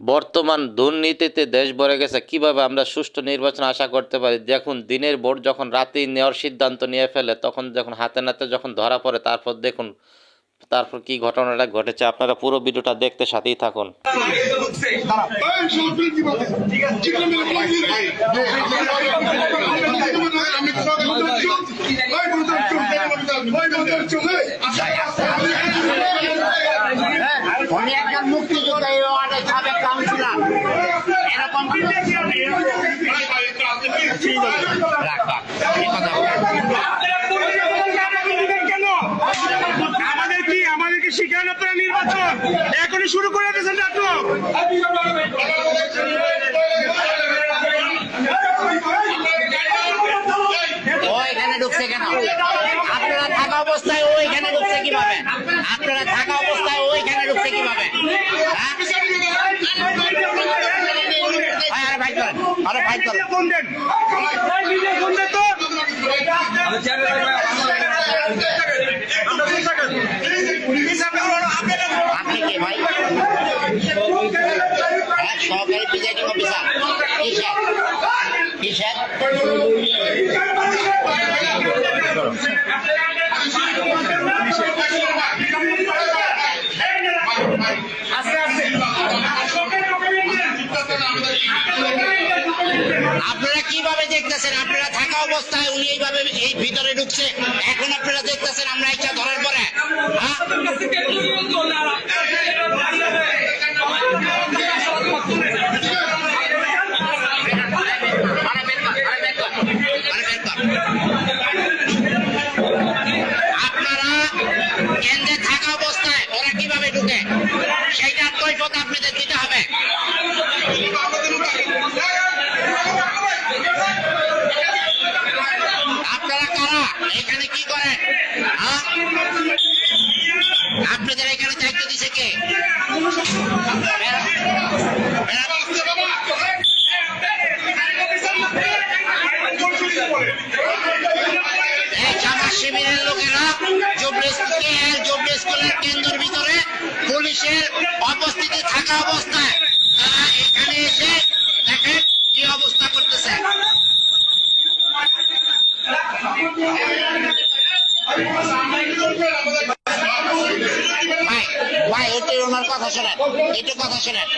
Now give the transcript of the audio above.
বর্তমান দুর্নীতিতে দেশ ভরে গেছে, কীভাবে আমরা সুষ্ঠু নির্বাচন আশা করতে পারি? দেখুন, দিনের ভোট যখন রাতেই নেওয়ার সিদ্ধান্ত নিয়ে ফেলে, তখন যখন হাতে নাতে যখন ধরা পড়ে, তারপর দেখুন, তারপর কি ঘটনাটা ঘটেছে। আপনারা পুরো ভিডিওটা দেখতে সাথেই থাকুন। ঠিক সরকারি কি বলে? চিকন মেরে বলাই দিয়ে ভাই। আমি তো সব বলতে চুপ। ভাই বলতে চুপ, ভাই বলতে চুপ, এই। উনি একজন মুক্তিযোদ্ধা এই ওয়ার্ডের সাবেক কাউন্সিলর এরকম ভাই, ভাই, একটু আপনি please। রাখ, রাখ। এই কথা বল। কেন আমাদের কি আমাদের কি শিখান আপনারা নির্বাচন এখনই শুরু করে দিয়েছেন নাটক এখানে ঢুকছে কেন? আপনারা থাকা অবস্থায় ও এখানে ঢুকছে কীভাবে আপনারা থাকা অবস্থায় ও এখানে ঢুকছে কীভাবে হ্যাঁ? ভাই, আরে ভাই করেন আরে ভাই করেন ফোন দেন নিজে ফোন দেন তো আপনি কে ভাই? সহকারী প্রিজাইডিং অফিসার। কিসের কিসের আপনারা কীভাবে দেখতেছেন? আপনারা থাকা অবস্থায় উনি এইভাবে এই ভিতরে ঢুকছে। এখন আপনারা দেখতেছেন আমরা এটা ধরার পরে। হ্যাঁ? আপনারা কেন্দ্রে থাকা অবস্থায় ওরা কীভাবে ঢুকে সেইটার কৈফত আপনাদের দিতে হবে আপনারা কারা এখানে কি করেন হ্যাঁ? আপনাদের এখানে দায়িত্ব দিছে কে কেন্দ্রের ভিতরে পুলিশের উপস্থিতি থাকা অবস্থায় তারা এখানে এসে দেখেন কি অবস্থা করতেছে ভাই একটু ওনার কথা শোনেন একটু কথা শোনেন